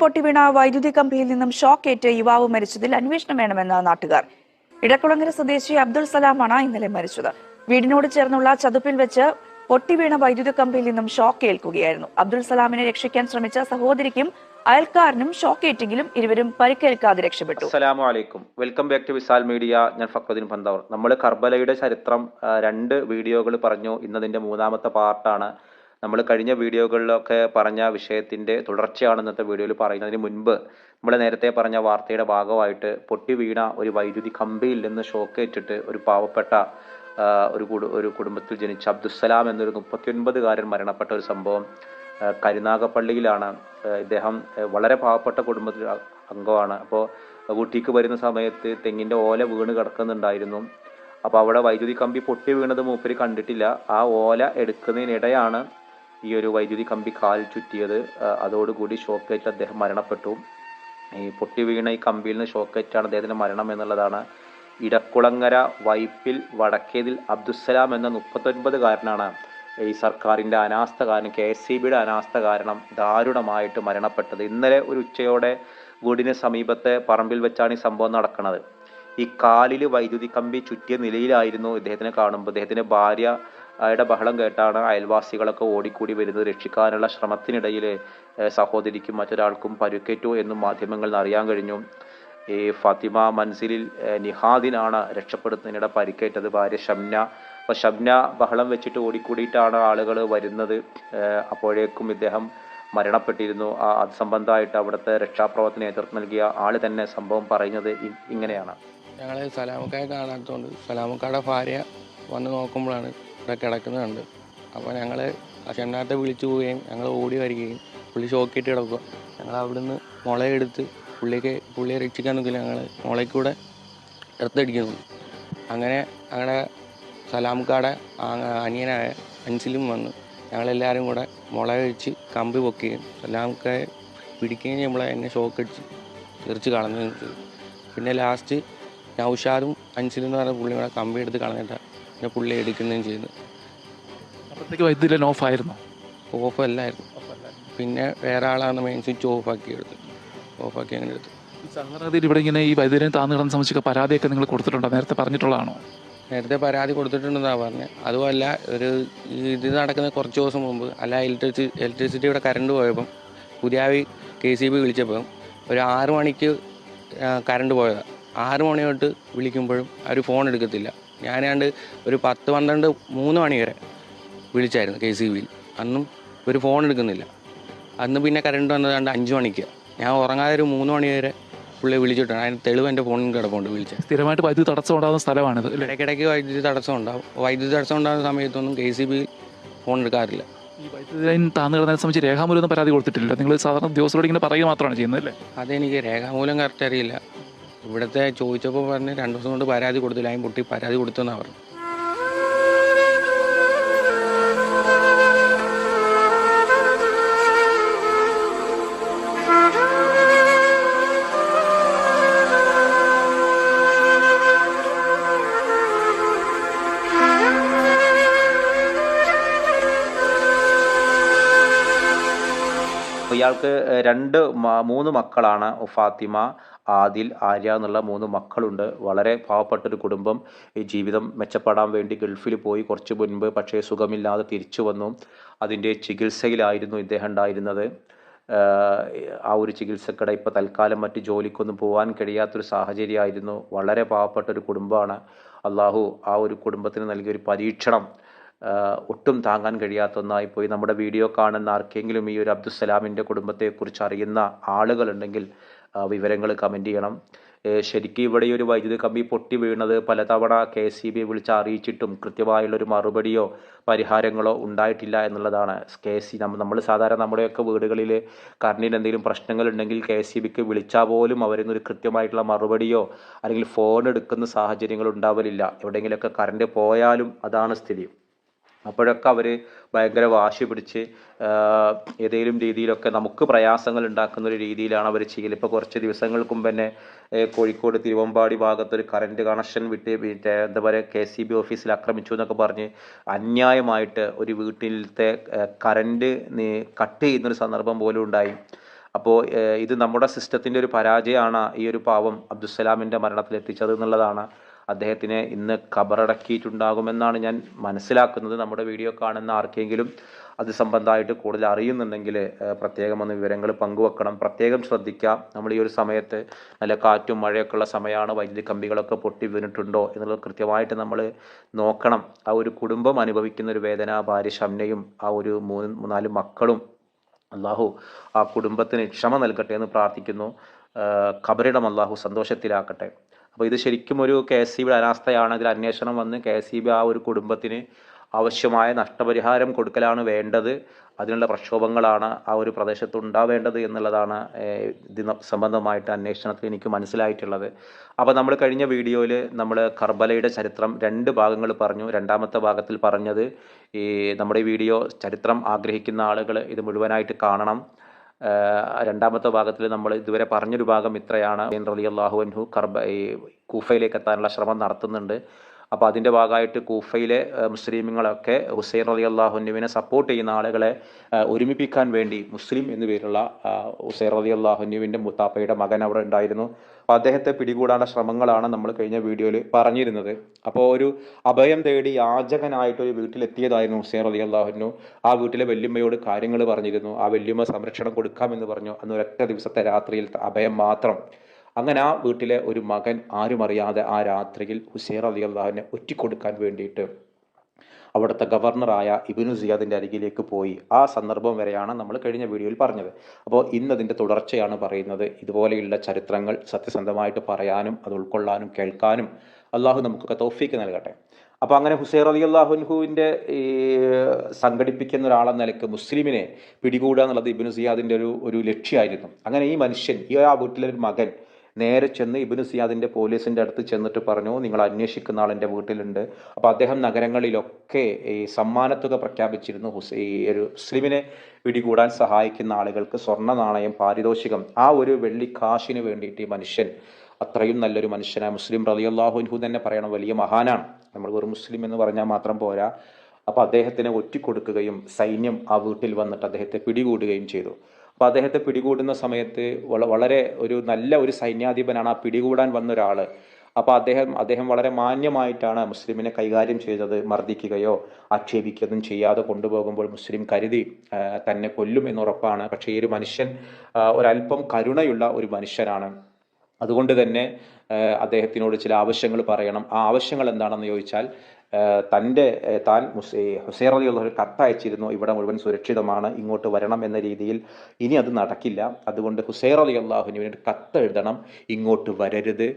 പൊട്ടി വീണ വൈദ്യുതി കമ്പിയിൽ നിന്നും ഷോക്കേറ്റ് യുവാവ് മരിച്ചതിൽ അന്വേഷണം വേണമെന്ന് നാട്ടുകാർ. ഇടക്കുളങ്ങര സ്വദേശി അബ്ദുൾ സലാമാണ് ഇന്നലെ മരിച്ചത്. വീടിനോട് ചേർന്നുള്ള ചതുപ്പിൽ വെച്ച് പൊട്ടി വീണ വൈദ്യുതി കമ്പിയിൽ നിന്നും ഷോക്ക് ഏൽക്കുകയായിരുന്നു. അബ്ദുൾ സലാമിനെ രക്ഷിക്കാൻ ശ്രമിച്ച സഹോദരിക്കും അയൽക്കാരനും ഷോക്കേറ്റെങ്കിലും ഇരുവരും പരിക്കേൽക്കാതെ രക്ഷപ്പെട്ടു. അസ്സലാമു അലൈക്കും. Welcome back to Visal media. ഞാൻ ഫക്രുദ്ദീൻ പന്തവർ. നമ്മൾ കർബലയുടെ ചരിത്രം രണ്ട് വീഡിയോകൾ പറഞ്ഞു. ഇന്നതിന്റെ മൂന്നാമത്തെ പാർട്ടാണ്. നമ്മൾ കഴിഞ്ഞ വീഡിയോകളിലൊക്കെ പറഞ്ഞ വിഷയത്തിന്റെ തുടർച്ചയാണ് ഇന്നത്തെ വീഡിയോയിൽ പറയുന്നതിന് മുൻപ് നമ്മൾ നേരത്തെ പറഞ്ഞ വാർത്തയുടെ ഭാഗമായിട്ട് പൊട്ടി വീണ ഒരു വൈദ്യുതി കമ്പിയിൽ നിന്ന് ഷോക്കേറ്റിട്ട് ഒരു പാവപ്പെട്ട ഒരു ഒരു കുടുംബത്തിൽ ജനിച്ച അബ്ദുസ്സലാം എന്നൊരു മുപ്പത്തിയൊൻപതുകാരൻ മരണപ്പെട്ട ഒരു സംഭവം കരുനാഗപ്പള്ളിയിലാണ് ഇദ്ദേഹം വളരെ പാവപ്പെട്ട കുടുംബത്തിൽ അംഗമാണ്. അപ്പോൾ ഊട്ടിക്ക് വരുന്ന സമയത്ത് തെങ്ങിന്റെ ഓല വീണ് കിടക്കുന്നുണ്ടായിരുന്നു. അപ്പോൾ അവിടെ വൈദ്യുതി കമ്പി പൊട്ടി വീണത് മൂപ്പര് കണ്ടിട്ടില്ല. ആ ഓല എടുക്കുന്നതിനിടെയാണ് ഈ ഒരു വൈദ്യുതി കമ്പി കാൽ ചുറ്റിയത് കൂടി അതോടുകൂടി ഷോക്കേറ്റ് അദ്ദേഹം മരണപ്പെട്ടു. ഈ പൊട്ടി വീണ ഈ കമ്പിയിൽ നിന്ന് ഷോക്കേറ്റാണ് അദ്ദേഹത്തിന്റെ മരണം എന്നുള്ളതാണ്. ഇടക്കുളങ്ങര വൈപ്പിൽ വടക്കേതിൽ അബ്ദുസ്സലാം എന്ന മുപ്പത്തൊൻപതുകാരനാണ് ഈ സർക്കാരിന്റെ അനാസ്ഥ കാരണം കെ എസ് സി ബിയുടെ അനാസ്ഥ കാരണം ദാരുണമായിട്ട് മരണപ്പെട്ടത്. ഇന്നലെ ഒരു ഉച്ചയോടെ വീടിന് സമീപത്തെ പറമ്പിൽ വെച്ചാണ് ഈ സംഭവം നടക്കുന്നത്. ഈ കാലിൽ വൈദ്യുതി കമ്പി ചുറ്റിയ നിലയിലായിരുന്നു ഇദ്ദേഹത്തിനെ കാണുമ്പോൾ. ഇദ്ദേഹത്തിന്റെ ഭാര്യ യുടെ ബഹളം കേട്ടാണ് അയൽവാസികളൊക്കെ ഓടിക്കൂടി വരുന്നത്. രക്ഷിക്കാനുള്ള ശ്രമത്തിനിടയിൽ സഹോദരിക്കും മറ്റൊരാൾക്കും പരുക്കേറ്റു എന്നും മാധ്യമങ്ങളിൽ അറിയാൻ കഴിഞ്ഞു. ഈ ഫാത്തിമ മൻസിലിൽ നിഹാദിനാണ് രക്ഷപ്പെടുത്തുന്നതിനിടെ പരിക്കേറ്റത് ഭാര്യ ഷംന. അപ്പൊ ഷംന ബഹളം വെച്ചിട്ട് ഓടിക്കൂടിയിട്ടാണ് ആളുകൾ വരുന്നത്. അപ്പോഴേക്കും ഇദ്ദേഹം മരണപ്പെട്ടിരുന്നു. ആ അത് സംബന്ധമായിട്ട് അവിടുത്തെ രക്ഷാപ്രവർത്തന നേതൃത്വം നൽകിയ ആൾ തന്നെ സംഭവം പറയുന്നത് ഇങ്ങനെയാണ്. ഞങ്ങൾ സലാമക്കായെ കാണാത്തതുകൊണ്ട് സലാമക്കായുടെ ഭാര്യ വന്ന് നോക്കുമ്പോഴാണ് കിടക്കുന്നത് കണ്ട് അപ്പോൾ ഞങ്ങൾ ഷെണ്ണാത്തെ വിളിച്ചു പോവുകയും ഞങ്ങൾ ഓടി വരികയും പുള്ളി ഷോക്കിട്ട് കിടക്കുക ഞങ്ങൾ അവിടുന്ന് മുളയെടുത്ത് പുള്ളിക്ക് പുള്ളിയെ രക്ഷിക്കാൻ നോക്കില്ല ഞങ്ങൾ മുളയ്ക്കൂടെ എടുത്തടിക്കുന്നു അങ്ങനെ ഞങ്ങളുടെ സലാംക്കാടെ അനിയനായ അൻസിലും വന്നു. ഞങ്ങളെല്ലാവരും കൂടെ മുള കഴിച്ച് കമ്പി പൊക്കുകയും സലാമക്കായെ പിടിക്കുകയും നമ്മളെ എന്നെ ഷോക്കടിച്ച് തെറിച്ച് കളഞ്ഞുകയും പിന്നെ ലാസ്റ്റ് നൗഷാദും അൻസിലും എന്ന് പറഞ്ഞ പുള്ളിയും കൂടെ കമ്പി എടുത്ത് കളഞ്ഞിട്ടാണ് പിന്നെ പുള്ളി എടുക്കുന്നതും ചെയ്തു. അപ്പോഴത്തേക്ക് വൈദ്യുതി ഓഫ് ആയിരുന്നു ഓഫ് അല്ലായിരുന്നു പിന്നെ വേറെ ആളാണ് മെയിൻ സ്വിച്ച് ഓഫ് ആക്കി എടുത്തു. ആക്കി അങ്ങനെ എടുത്തു. സാധാരണഗതിയിൽ ഇവിടെ ഇങ്ങനെ ഈ വൈദ്യുതി താന്നു കിടന്ന സംബന്ധിച്ചൊക്കെ പരാതിയൊക്കെ നിങ്ങൾ കൊടുത്തിട്ടുണ്ടോ? നേരത്തെ പറഞ്ഞിട്ടുള്ളതാണോ? നേരത്തെ പരാതി കൊടുത്തിട്ടുണ്ടെന്നാണ് പറഞ്ഞത് അതുമല്ല ഒരു ഇത് നടക്കുന്ന കുറച്ച് ദിവസം മുമ്പ് അല്ല ഇലക്ട്രിസി ഇലക്ട്രിസിറ്റിയുടെ കറണ്ട് പോയപ്പം പുതിയാവി കെ സി ബി വിളിച്ചപ്പം ഒരു ആറു മണിക്ക് കറണ്ട് പോയതാണ് ആറു മണി തൊട്ട് വിളിക്കുമ്പോഴും അവർ ഫോൺ എടുക്കത്തില്ല. ഞാനാണ്ട് ഒരു പത്ത് പന്ത്രണ്ട് മൂന്ന് മണി വരെ വിളിച്ചായിരുന്നു കെ സി ബിയിൽ. അന്നും ഒരു ഫോൺ എടുക്കുന്നില്ല. അന്ന് പിന്നെ കറണ്ട് വന്നത് കണ്ട് അഞ്ച് മണിക്ക്. ഞാൻ ഉറങ്ങാതെ ഒരു മൂന്ന് മണി വരെ പുള്ളി വിളിച്ചിട്ടാണ് അതിന് തെളിവ് എന്റെ ഫോണിൽ കിടപ്പുണ്ട് വിളിച്ചത് സ്ഥിരമായിട്ട് വൈദ്യുതി തടസ്സം ഉണ്ടാകുന്ന സ്ഥലമാണിത് ഇടയ്ക്കിടയ്ക്ക് വൈദ്യുതി തടസ്സം ഉണ്ടാവും. വൈദ്യുതി തടസ്സം ഉണ്ടാകുന്ന സമയത്തൊന്നും കെ സി ബി ഫോൺ എടുക്കാറില്ല. ഈ വൈദ്യുതി ലൈൻ താന്നു കിടന്നതിനെ സംബന്ധിച്ച് രേഖാമൂലം ഒന്നും പരാതി കൊടുത്തിട്ടില്ല. നിങ്ങൾ സാധാരണ ദിവസത്തോടെ ഇങ്ങനെ പറയുക മാത്രമാണ് ചെയ്യുന്നത് അല്ലേ? അതെനിക്ക് രേഖാമൂലം കറക്റ്റ് അറിയില്ല. ഇവിടുത്തെ ചോദിച്ചപ്പോൾ പറഞ്ഞ് രണ്ട് ദിവസം കൊണ്ട് പരാതി കൊടുത്തില്ല. അതിന് പൊട്ടി പരാതി കൊടുത്തെന്നാണ് പറഞ്ഞു ഇയാൾക്ക് രണ്ട് മൂന്ന് മക്കളാണ് ഫാത്തിമ. ആദിൽ ആര്യ എന്നുള്ള മൂന്ന് മക്കളുണ്ട്. വളരെ പാവപ്പെട്ടൊരു കുടുംബം. ഈ ജീവിതം മെച്ചപ്പെടാൻ വേണ്ടി ഗൾഫിൽ പോയി കുറച്ച് മുൻപ് പക്ഷേ സുഖമില്ലാതെ തിരിച്ചു വന്നു. അതിന്റെ ചികിത്സയിലായിരുന്നു ഇദ്ദേഹം ഉണ്ടായിരുന്നത്. ആ ഒരു ചികിത്സക്കിടെ ഇപ്പോൾ തൽക്കാലം മറ്റ് ജോലിക്കൊന്നും പോകാൻ കഴിയാത്തൊരു സാഹചര്യമായിരുന്നു. വളരെ പാവപ്പെട്ട ഒരു കുടുംബമാണ്. അള്ളാഹു ആ ഒരു കുടുംബത്തിന് നൽകിയൊരു പരീക്ഷണം ഒട്ടും താങ്ങാൻ കഴിയാത്ത ഒന്നായി പോയി. നമ്മുടെ വീഡിയോ കാണുന്ന ആർക്കെങ്കിലും ഈ ഒരു അബ്ദുസലാമിന്റെ കുടുംബത്തെക്കുറിച്ച് അറിയുന്ന ആളുകളുണ്ടെങ്കിൽ വിവരങ്ങൾ കമന്റ് ചെയ്യണം. ശരിക്കും ഇവിടെ ഒരു വൈദ്യുതി കമ്പി പൊട്ടി വീണത് പലതവണ കെ സി ബി വിളിച്ച് അറിയിച്ചിട്ടും കൃത്യമായുള്ളൊരു മറുപടിയോ പരിഹാരങ്ങളോ ഉണ്ടായിട്ടില്ല എന്നുള്ളതാണ്. കെ സി നമ്മൾ സാധാരണ നമ്മുടെയൊക്കെ വീടുകളിൽ കറണ്ടിന് എന്തെങ്കിലും പ്രശ്നങ്ങൾ ഉണ്ടെങ്കിൽ കെ സി ബിക്ക് വിളിച്ചാൽ പോലും അവരിൽ ഒരു കൃത്യമായിട്ടുള്ള മറുപടിയോ അല്ലെങ്കിൽ ഫോൺ എടുക്കുന്ന സാഹചര്യങ്ങൾ ഉണ്ടാവലില്ല. എവിടെയെങ്കിലുമൊക്കെ കറണ്ട് പോയാലും അതാണ് സ്ഥിതി. അപ്പോഴൊക്കെ അവർ ഭയങ്കര വാശി പിടിച്ച് ഏതെങ്കിലും രീതിയിലൊക്കെ നമുക്ക് പ്രയാസങ്ങൾ ഉണ്ടാക്കുന്ന ഒരു രീതിയിലാണ് അവർ ചെയ്യൽ ഇപ്പോൾ കുറച്ച് ദിവസങ്ങൾക്ക് മുമ്പ് തന്നെ കോഴിക്കോട് തിരുവമ്പാടി ഭാഗത്ത് ഒരു കറണ്ട് കണക്ഷൻ വിട്ട് മറ്റേ എന്താ പറയുക കെ സി ബി ഓഫീസിൽ ആക്രമിച്ചു എന്നൊക്കെ പറഞ്ഞ് അന്യായമായിട്ട് ഒരു വീട്ടിലത്തെ കറണ്ട് കട്ട് ചെയ്യുന്നൊരു സന്ദർഭം പോലും ഉണ്ടായി. അപ്പോൾ ഇത് നമ്മുടെ സിസ്റ്റത്തിന്റെ ഒരു പരാജയമാണ് ഈ ഒരു പാവം അബ്ദുസലാമിന്റെ മരണത്തിൽ എത്തിച്ചത് എന്നുള്ളതാണ്. അദ്ദേഹത്തിനെ ഇന്ന് ഖബറടക്കിയിട്ടുണ്ടാകുമെന്നാണ് ഞാൻ മനസ്സിലാക്കുന്നത്. നമ്മുടെ വീഡിയോ കാണുന്ന ആർക്കെങ്കിലും അത് സംബന്ധമായിട്ട് കൂടുതൽ അറിയുന്നുണ്ടെങ്കിൽ പ്രത്യേകം ഒന്ന് വിവരങ്ങൾ പങ്കുവെക്കണം. പ്രത്യേകം ശ്രദ്ധിക്കാം നമ്മൾ ഈ ഒരു സമയത്ത് നല്ല കാറ്റും മഴയൊക്കെ ഉള്ള സമയമാണ് വൈദ്യുതി കമ്പികളൊക്കെ പൊട്ടി വീണിട്ടുണ്ടോ എന്നുള്ളത് കൃത്യമായിട്ട് നമ്മൾ നോക്കണം. ആ ഒരു കുടുംബം അനുഭവിക്കുന്ന ഒരു വേദന ഭാര്യ ഷംനയും ആ ഒരു മൂന്ന് നാല് മക്കളും അള്ളാഹു ആ കുടുംബത്തിന് ക്ഷമ നൽകട്ടെ എന്ന് പ്രാർത്ഥിക്കുന്നു. ഖബറിടം അള്ളാഹു സന്തോഷത്തിലാക്കട്ടെ. അപ്പോൾ ഇത് ശരിക്കും ഒരു കെ എസ് സി ബിയുടെ അനാസ്ഥയാണ്. ഇതിൽ അന്വേഷണം വന്ന് കെ എസ് സി ബി ആ ഒരു കുടുംബത്തിന് ആവശ്യമായ നഷ്ടപരിഹാരം കൊടുക്കലാണ് വേണ്ടത്. അതിനുള്ള പ്രക്ഷോഭങ്ങളാണ് ആ ഒരു പ്രദേശത്ത് ഉണ്ടാവേണ്ടത് എന്നുള്ളതാണ് ഇതിന് ഇത് സംബന്ധമായിട്ട് അന്വേഷണത്തിൽ എനിക്ക് മനസ്സിലായിട്ടുള്ളത്. അപ്പോൾ നമ്മൾ കഴിഞ്ഞ വീഡിയോയിൽ നമ്മൾ കർബലയുടെ ചരിത്രം രണ്ട് ഭാഗങ്ങൾ പറഞ്ഞു. രണ്ടാമത്തെ ഭാഗത്തിൽ പറഞ്ഞത് ഈ നമ്മുടെ വീഡിയോ ചരിത്രം ആഗ്രഹിക്കുന്ന ആളുകൾ ഇത് മുഴുവനായിട്ട് കാണണം. രണ്ടാമത്തെ ഭാഗത്തിൽ നമ്മൾ ഇതുവരെ പറഞ്ഞൊരു ഭാഗം ഇത്രയാണ്. റലി അള്ളാഹു അൻഹു കർബ കൂഫയിലേക്ക് എത്താനുള്ള ശ്രമം നടത്തുന്നുണ്ട്. അപ്പോൾ അതിന്റെ ഭാഗമായിട്ട് കൂഫയിലെ മുസ്ലിമുകളൊക്കെ ഹുസൈൻ അലി അള്ളാഹുനുവിനെ സപ്പോർട്ട് ചെയ്യുന്ന ആളുകളെ ഒരുമിപ്പിക്കാൻ വേണ്ടി മുസ്ലിം എന്നു പേരുള്ള ഹുസൈൻ അലി അള്ളാഹുനുവിന്റെ മുത്താപ്പയുടെ മകൻ അവിടെ ഉണ്ടായിരുന്നു. അപ്പോൾ അദ്ദേഹത്തെ പിടികൂടാനുള്ള ശ്രമങ്ങളാണ് നമ്മൾ കഴിഞ്ഞ വീഡിയോയിൽ പറഞ്ഞിരുന്നത്. അപ്പോൾ ഒരു അഭയം തേടി യാചകനായിട്ട് ഒരു വീട്ടിലെത്തിയതായിരുന്നു ഹുസൈൻ അലി അള്ളാഹുനു ആ വീട്ടിലെ വല്യമ്മയോട് കാര്യങ്ങൾ പറഞ്ഞിരുന്നു. ആ വല്യമ്മ സംരക്ഷണം കൊടുക്കാമെന്ന് പറഞ്ഞു. അന്ന് ഒരൊറ്റ ദിവസത്തെ രാത്രിയിൽ അഭയം മാത്രം. അങ്ങനെ ആ വീട്ടിലെ ഒരു മകൻ ആരും അറിയാതെ ആ രാത്രിയിൽ ഹുസൈൻ അലി അള്ളാഹുവിനെ ഒറ്റിക്കൊടുക്കാൻ വേണ്ടിയിട്ട് അവിടുത്തെ ഗവർണറായ ഇബിനു സിയാദിന്റെ അരികിലേക്ക് പോയി. ആ സന്ദർഭം വരെയാണ് നമ്മൾ കഴിഞ്ഞ വീഡിയോയിൽ പറഞ്ഞത്. അപ്പോൾ ഇന്നതിന്റെ തുടർച്ചയാണ് പറയുന്നത്. ഇതുപോലെയുള്ള ചരിത്രങ്ങൾ സത്യസന്ധമായിട്ട് പറയാനും അത് ഉൾക്കൊള്ളാനും കേൾക്കാനും അള്ളാഹു നമുക്കൊക്കെ തോഫിക്ക് നൽകട്ടെ. അപ്പോൾ അങ്ങനെ ഹുസൈർ അലി അള്ളാഹുൻഹുവിന്റെ ഈ സംഘടിപ്പിക്കുന്ന ഒരാളെന്ന നിലയ്ക്ക് മുസ്ലിമിനെ പിടികൂടുക എന്നുള്ളത് ഇബിനു സിയാദിന്റെ ഒരു ഒരു ലക്ഷ്യമായിരുന്നു. അങ്ങനെ ഈ മനുഷ്യൻ ഈ ആ വീട്ടിലെ ഒരു മകൻ നേരെ ചെന്ന് ഇബിനു സിയാദിന്റെ പോലീസിന്റെ അടുത്ത് ചെന്നിട്ട് പറഞ്ഞു നിങ്ങൾ അന്വേഷിക്കുന്ന ആളെന്റെ വീട്ടിലുണ്ട്. അപ്പോൾ അദ്ദേഹം നഗരങ്ങളിലൊക്കെ ഈ സമ്മാനത്തുക പ്രഖ്യാപിച്ചിരുന്നു. ഹുസൈ ഒരു മുസ്ലിമിനെ പിടികൂടാൻ സഹായിക്കുന്ന ആളുകൾക്ക് സ്വർണ നാണയം പാരിതോഷികം ആ ഒരു വെള്ളിക്കാശിന് വേണ്ടിയിട്ട് ഈ മനുഷ്യൻ അത്രയും നല്ലൊരു മനുഷ്യനാണ്. മുസ്ലിം റലിയല്ലാഹുൻഹു തന്നെ പറയണം വലിയ മഹാനാണ്. നമ്മൾ ഒരു മുസ്ലിം എന്ന് പറഞ്ഞാൽ മാത്രം പോരാ. അപ്പോൾ അദ്ദേഹത്തിനെ ഒറ്റിക്കൊടുക്കുകയും സൈന്യം ആ വീട്ടിൽ വന്നിട്ട് അദ്ദേഹത്തെ പിടികൂടുകയും ചെയ്തു. അപ്പോൾ അദ്ദേഹത്തെ പിടികൂടുന്ന സമയത്ത് വളരെ ഒരു നല്ല ഒരു സൈന്യാധിപനാണ് ആ പിടികൂടാൻ വന്ന ഒരാൾ അപ്പോൾ അദ്ദേഹം അദ്ദേഹം വളരെ മാന്യമായിട്ടാണ് മുസ്ലിമിനെ കൈകാര്യം ചെയ്തത്. മർദ്ദിക്കുകയോ ആക്ഷേപിക്കുകയൊന്നും ചെയ്യാതെ കൊണ്ടുപോകുമ്പോൾ മുസ്ലിം കരുതി തന്നെ കൊല്ലും എന്നുറപ്പാണ്. പക്ഷേ ഈ ഒരു മനുഷ്യൻ ഒരല്പം കരുണയുള്ള ഒരു മനുഷ്യനാണ്. അതുകൊണ്ട് തന്നെ അദ്ദേഹത്തിനോട് ചില ആവശ്യങ്ങൾ പറയണം. ആ ആവശ്യങ്ങൾ എന്താണെന്ന് ചോദിച്ചാൽ തന്റെ താൻ ഹുസൈൻ അലി ഒരു കത്തയച്ചിരുന്നു ഇവിടെ മുഴുവൻ സുരക്ഷിതമാണ് ഇങ്ങോട്ട് വരണം എന്ന രീതിയിൽ ഇനി അത് നടക്കില്ല. അതുകൊണ്ട് ഹുസൈർ അലി അള്ളാഹുവിന് വേണ്ടി കത്ത് എഴുതണം ഇങ്ങോട്ട് വരരുത്.